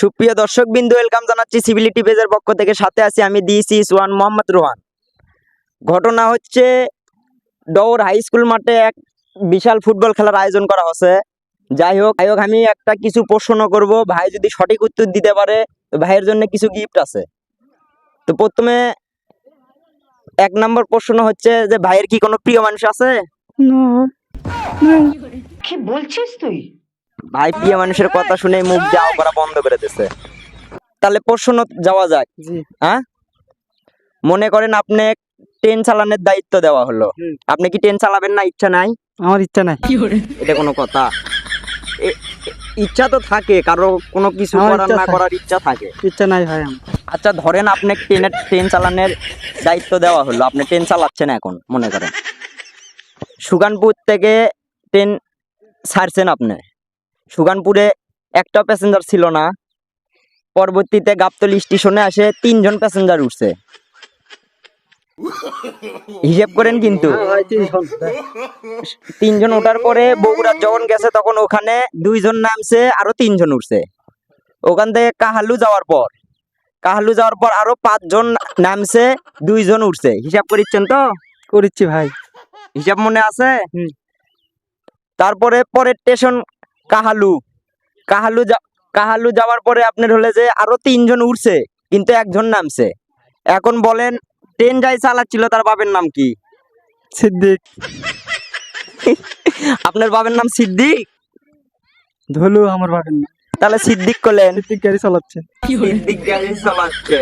সুপ্রিয় দর্শক বিন্দু ওয়েলকাম জানাচ্ছি সিভিলিটি পেজের পক্ষ থেকে। সাথে আছি আমি দিয়েছি সোয়ান মোহাম্মদ রোহান। ঘটনা হচ্ছে ডৌর হাই স্কুল মাঠে এক বিশাল ফুটবল খেলার আয়োজন করা হচ্ছে। যাই হোক যাই হোক আমি একটা কিছু প্রশ্ন করব। ভাই যদি সঠিক উত্তর দিতে পারে তো ভাইয়ের জন্য কিছু গিফট আছে। তো প্রথমে এক নম্বর প্রশ্ন হচ্ছে যে ভাইয়ের কি কোনো প্রিয় মানুষ আছে? কি বলছিস তুই? ভাই প্রিয় মানুষের কথা শুনে মুখ যাও করা বন্ধ করে দিছে। তাহলে প্রশ্ন যাওয়া যাক। জি। হ্যাঁ? মনে করেন আপনি ট্রেন চালানোর দায়িত্ব দেওয়া হলো। আপনি কি ট্রেন চালাবেন না? ইচ্ছা নাই? আমার ইচ্ছা নাই। এটা কোনো কথা। ইচ্ছা তো থাকে। কারও কোনো কিছু করার ইচ্ছা না থাকে। করার ইচ্ছা থাকে। ইচ্ছা নাই ভাই আচ্ছা ধরেন আপনি ট্রেনের ট্রেন চালানোর দায়িত্ব দেওয়া হলো। আপনি ট্রেন চালাচ্ছেন এখন মনে করেন। সুগানপুর থেকে ট্রেন ছাড়ছেন আপনি। সুগানপুরে একটা প্যাসেঞ্জার ছিল না। পরবর্তীতে গাবতলি স্টেশনে আসে তিনজন প্যাসেঞ্জার উঠছে। হিসেব করেন কিন্তু। তিনজন ওঠার পরে বগুড়া যখন গেছে তখন ওখানে দুইজন নামছে আরও তিনজন উঠছে। ওখান থেকে কাহালু যাওয়ার পর কাহালু যাওয়ার পর আরও পাঁচজন নামছে দুইজন উঠছে। হিসাব করিচ্ছেন তো? করিচ্ছি ভাই। হিসাব মনে আছে। তারপরে পরের স্টেশন কাহালু। কাহালু কাহালু যাওয়ার পরে আপনার হলে যে আরও তিনজন উঠছে কিন্তু একজন নামছে। এখন বলেন ট্রেন যাই চালাচ্ছিল তার বাবের নাম কি? সিদ্দিক। আপনার বাবার নাম সিদ্দিক? ধলু আমার ভাবেন নাম। তাহলে সিদ্দিক করলেন। সিদ্দিক গাড়ি চালাচ্ছে। সিদ্দিক গাড়ি চালাচ্ছে।